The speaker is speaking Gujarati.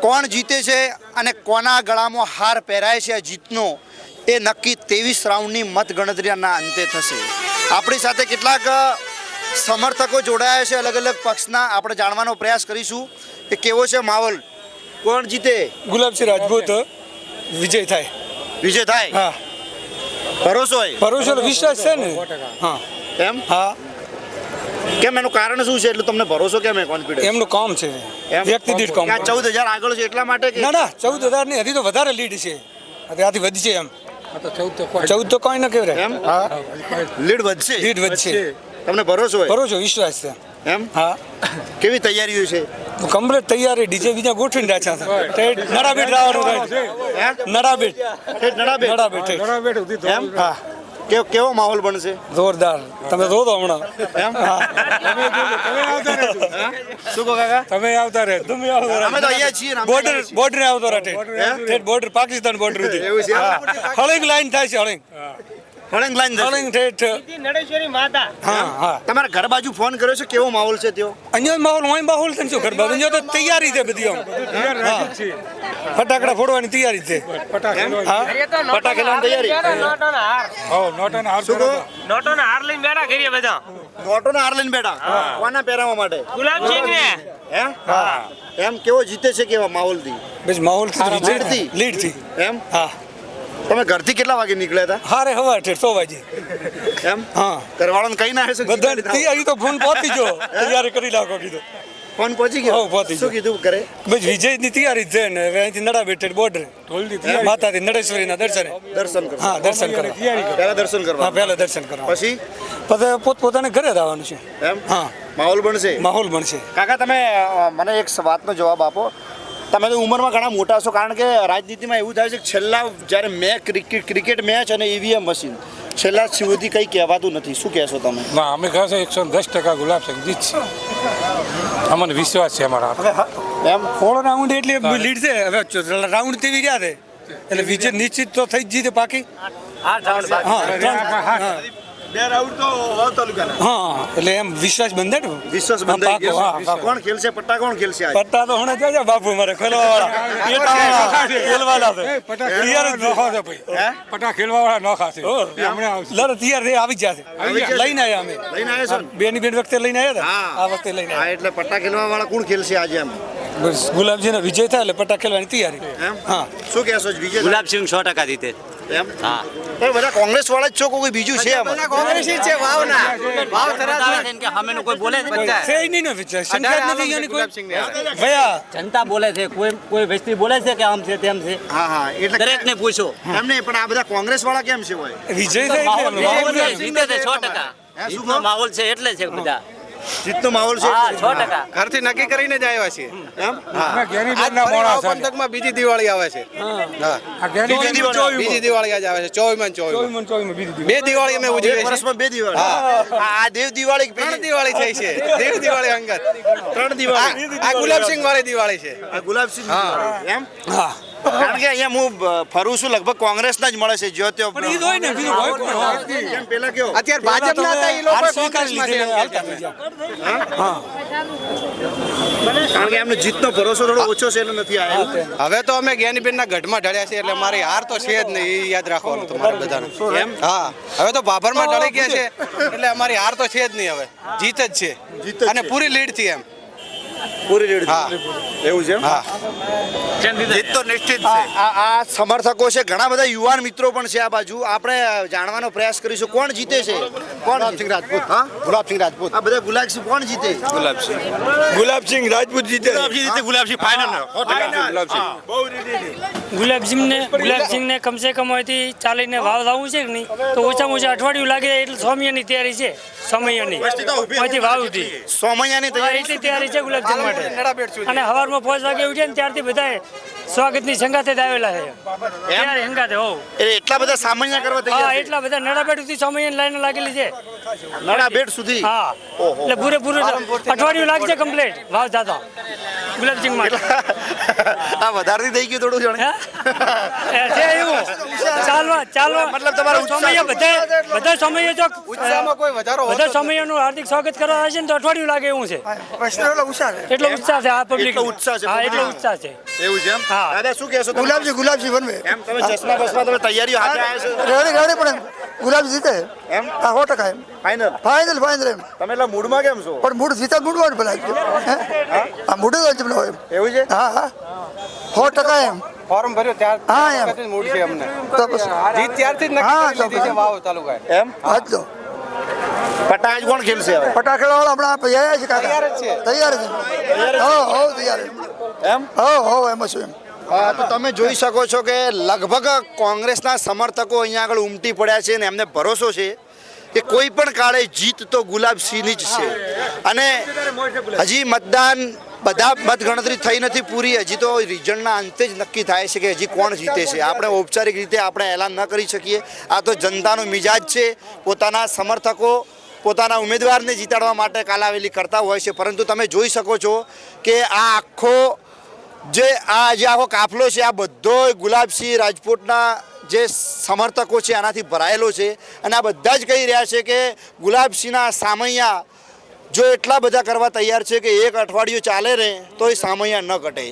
કોણ જીતે છે અને કોના ગળામાં હાર પહેરાય છે આ જીતનો એ નક્કી ત્રેવીસ રાઉન્ડની મતગણતરીના અંતે થશે. આપણી સાથે કેટલાક સમર્થકો જોડાયા છે અલગ અલગ પક્ષના. આપણે જાણવાનો પ્રયાસ કરીશું કે કેવો છે માહોલ? કોણ જીતે? ગુલાબસિંહ રાજપૂત. વિજય થાય. વિજય થાય? હા. ભરોસો ભરોસો વિશ્વાસ છે ને? હા. એમ? હા. કેમ એનું કારણ શું છે? એટલે તમને ભરોસો કેમ કોન્ફિડન્સ એમનું કામ છે. વ્યક્તિ દીઠ કામ ચૌદ હજાર આગળ છે એટલા માટે ના ના ચૌદ હજારની હજી તો વધારે લીડ છે. ત્યાંથી વધશે એમ. ચૌદ તો કોઈ ન કેવું એમ? હા. લીડ વધશે. લીડ વધશે. તમને ભરોસો હોય? ભરોસો વિશ્વાસ છે. એમ? હા. કેવી તૈયારીઓ છે? કમ્પ્લેટ તૈયારી ડીજે બીજા ગોઠવીને રાખ્યા છે. નડાબેટ લાવવાનું નડાબેટ. નડાબેટ. નડાબેટ? નડાબેટ એમ? હા. કેવો કેવો માહોલ બનશે? જોરદાર. તમે જો તો હમણાં. એમ? શું કહો કાકા? તમે આવતા રહે. તમે આવતા અમે તો અહીંયા છીએ બોર્ડર બોર્ડર આવતો રહે બોર્ડર પાકિસ્તાન બોર્ડર સુધી. એવું છે? હળંગ લાઈન થાય છે હળંગ. ફળંગ લાઈન. હળંગ ઠેઠ. નડેશ્વરી માતા. હા હા. તમારા ઘર બાજુ ફોન કર્યો છે? કેવો માહોલ છે તેઓ અહીંયા માહોલ હોય માહોલ છે શું કરવા અહીંયા તો તૈયારી છે બધી આમ. ફટાકડા ફોડવાની તૈયારી છે. હા? ફટાકેલાની તૈયારી. નોટોના હાર. શું નોટોના હાર લઈને બેઠા કરીએ બધા. નોટોના હાર લઈને બેઠા? કોના પહેરાવા માટે? ગુલાબસિંહ ને હે. એમ કેવો જીતે છે કેવા માહોલથી? બસ માહોલ લીડથી? લીડથી એમ? હા. તમે ઘરથી કેટલા વાગે નીકળ્યા હતા? હારે હવા ઠેઠ સો વાગે. એમ? હા. કરવાળાને કઈ ના હશે બધા તૈયારી તો ફોન પહોંચી જો તૈયારી કરી નાખો કીધું. ફોન પહોંચી ગયો? હો, પહોંચી શું કીધું કરે બસ વિજયની તૈયારી છે ને હવે અહીંથી નડા બેઠે બોર્ડર. માતાથી નડેશ્વરીના દર્શન. દર્શન કરવા. હા દર્શન કરવા. પહેલા દર્શન હા કરવા પહેલા દર્શન કરવા. પછી? પછી પોત પોતાને ઘરે જવાનું આવવાનું છે. એમ? હા. માહોલ બનશે? માહોલ બનશે. કાકા તમે મને એક વાતનો જવાબ આપો. તમે તો ઉંમરમાં ઘણા મોટા છો કારણ કે રાજનીતિમાં એવું થાય છે કે છેલ્લા જ્યારે મેં ક્રિકેટ ક્રિકેટ મેચ અને ઈવીએમ મશીન છેલ્લા સુધી કંઈ કહેવાતું નથી. શું કહેશો તમે? ના અમે કહેશે એકસો દસ ટકા ગુલાબ સિંહ જીતશે અમને વિશ્વાસ છે અમારા. એમ? થોડો રાઉન્ડ એટલે લીડ છે. હવે રાઉન્ડ તેવી રહ્યા છે? એટલે વિજય નિશ્ચિત તો થઈ જ જીતે પાકી હા. હા. બે એટલે એમ વિશ્વાસ બંધાય ને? વિશ્વાસ છે. કોણ ખેલશે? પટ્ટા કોણ ખેલશે પટ્ટા તો હણે જાય બાપુ મારે ખોલવા વાળા પેટાવાળા, ખેલવાના તૈયાર જ છે. હે? પટા ખેલવા વાળા ન ખાશે ઓ, લર તૈયાર રે આવી જશે લઈને આવ્યા અમે. લઈને આવ્યા છો ને? બેની બેન વખતે લઈને આવ્યા આ વખતે લઈને એટલે પટ્ટા ખેલવા વાળા કોણ ખેલશે આજે એમ? ગુલાબજીનો વિજય થાય એટલે પટ્ટા ખેલવાની તૈયારી. હા. શું કહેશો વિજય ગુલાબસિંહ સો ટકા જીતે. એમ? હા. બધા કોંગ્રેસ વાળા જ છો કોઈ બીજું છે આમાં? સામેનું કોઈ બોલે છે બધા. છે નહીં નો વિચાર. શંકા નથી કોઈ. ભયા. જનતા બોલે છે કોઈ કોઈ વ્યક્તિ બોલે છે કે આમ છે તેમ છે? હા હા એટલે દરેકને પૂછો. એમ નહીં પણ આ બધા કોંગ્રેસ વાળા કેમ છે હોય વિજય થાય એટલે જીતે છે. જીતે છે સો ટકા. હે, શું જીતનો કહો? માહોલ છે એટલે છે બધા. જીતનો માહોલ છે. છ ટકા. ઘરથી નક્કી કરીને જ આવ્યા છીએ. પંથકમાં બીજી દિવાળી આવે છે. હા. આ ગેનીબેન બીજી દિવાળી આજ આવે છે. ચોવીમાં દિવસ. બે દિવાળી અમે ઉજવીએ વર્ષમાં બે દિવાળી. આ આ દેવ દિવાળી ત્રણ દિવાળી થઈ છે. દેવ દિવાળી અંગત. ત્રણ દિવાળી. આ ગુલાબસિંહ વાળી દિવાળી છે. આ ગુલાબસિંહ એમ? હા. કારણ કે અહીંયા હું ફરું છું લગભગ કોંગ્રેસના જ મળે છે ત્યો પણ ઈ જ હોય ને બીજું હોય કોણ? એમ પેલા કેવો અત્યારે ભાજપના હતા ઈ લોકો કોંગ્રેસમાં છે. ને. હા. કારણ કે એમને જીતનો ભરોસો થોડો ઓછો છે એટલે નથી આવ્યો હવે તો અમે જ્ઞાનીબેનના ગઢમાં ઢળ્યા છે એટલે મારી હાર તો છે જ નહીં એ યાદ રાખવાનું તમારે બધાને. એમ? હા. હવે તો ભાભરમાં ઢળી ગયા છે એટલે અમારી હાર તો છે જ નહીં હવે. જીત જ છે. અને પૂરી લીડથી એમ. પૂરી રેડ હા. એવું છે એમ? હા. જીત તો નિશ્ચિત છે. આ આ સમર્થકો છે. ઘણા બધા યુવાન મિત્રો પણ છે આ બાજુ. આપણે જાણવાનો પ્રયાસ કરીશું. કોણ જીતે છે? ગુલાબસિંહ રાજપૂત હા? ગુલાબસિંહ રાજપૂત. આ બધા ગુલાબસિંહ કોણ જીતે? ગુલાબસિંહ. રાજપૂત જીતે. જીતે ગુલાબસિંહ ફાઇનલ ગુલાબસિંહને ગુલાબસિંહને કમસે કમ અહીંથી ચાલીને વાવ લાવવું છે કે નહીં? તો ઓછામાં ઓછા અઠવાડિયું લાગે એટલે સોમયાની તૈયારી છે સોમૈયાની. અહીંથી વાવ ઉઠી સોમૈયાની તૈયારી એટલી તૈયારી છે ગુલાબસિંહ માટે. અને હવારમાં પાંચ વાગે ઉઠે ને ત્યારથી બધા સ્વાગતની સંગાતે જ આવેલા છે. ત્યારે સંગાતે હોવ. એટલા બધા સામાન્ય કરવા તૈયાર છે? એટલા બધા નડાબેટ સુધી સોમૈયાની લાઈન લાગેલી છે. નડા બેટ સુધી? હા. એટલે પૂરેપૂરું અઠવાડિયું લાગશે કમ્પ્લીટ વાવ જાતા ગુલાબસિંહમાં આ વધારે થઈ ગયું થોડું જણે. છે એવું. ચાલવા ચાલવા. મતલબ તમારો સમય બધા બધા સમય જો ઉત્સાહમાં કોઈ વધારો બધા. સમયનું હાર્દિક સ્વાગત કરવા આવે છે ને તો અઠવાડિયું લાગે એવું છે. એટલો ઉત્સાહ છે. આ પબ્લિક ઉત્સાહ છે હા એટલો ઉત્સાહ છે. એવું છે એમ? હા. દાદા શું કહેશો ગુલાબજી ગુલાબજી બનવે એમ તમે ચશ્મા બસમાં તમે તૈયારીઓ હાથે આવ્યા છો? રેડી રેડી પણ ગુલાબજી જીતે? એમ? હા સો ટકા એમ. ફાઇનલ ફાઇનલ ફાઇનલ એમ. તમે એટલા મૂડમાં કેમ છો? પણ મૂડ જીતા મૂડમાં પેલા હા? મૂડ જ પેલો એમ. એવું છે? હા હા. સો ટકા એમ. ફોર્મ ભર્યો ત્યાર હા, એમ. મૂડ છે અમને. તો બસ. જીત ત્યારથી જ હા, ચોક્કસ. વાવ તાલુકાએ. એમ? હા તો. પટાજ કોણ ખેલશે હવે? ફટાકડા વાળા હમણાં આપણે આવ્યા છે કાકા. તૈયાર છે. તૈયાર છે. હો હો તૈયાર. એમ? હો હો એમ છું એમ. તો તમે જોઈ શકો છો કે લગભગ કોંગ્રેસના સમર્થકો અહીંયા આગળ ઉમટી પડ્યા છે અને એમને ભરોસો છે કે કોઈ પણ કાળે જીત તો ગુલાબસિંહની જ છે. અને હજી મતદાન બધા મતગણતરી થઈ નથી પૂરી, હજી તો રિઝલ્ટના અંતે જ નક્કી થાય છે કે હજી કોણ જીતે છે. આપણે ઔપચારિક રીતે આપણે એલાન ન કરી શકીએ. આ તો જનતાનો મિજાજ છે. પોતાના સમર્થકો, પોતાના ઉમેદવારને જીતાડવા માટે કાલાવેલી કરતા હોય છે. પરંતુ તમે જોઈ શકો છો કે આ આખો જે આ જે આખો કાફલો છે, આ બધો ગુલાબસિંહ રાજપૂતના જે સમર્થકો છે, આનાથી ભરાયેલો છે. અને આ બધા જ કહી રહ્યા છે કે ગુલાબસિંહના સામૈયા જો એટલા બધા કરવા તૈયાર છે કે એક અઠવાડિયું ચાલે ને તો એ સામૈયા ન ઘટે.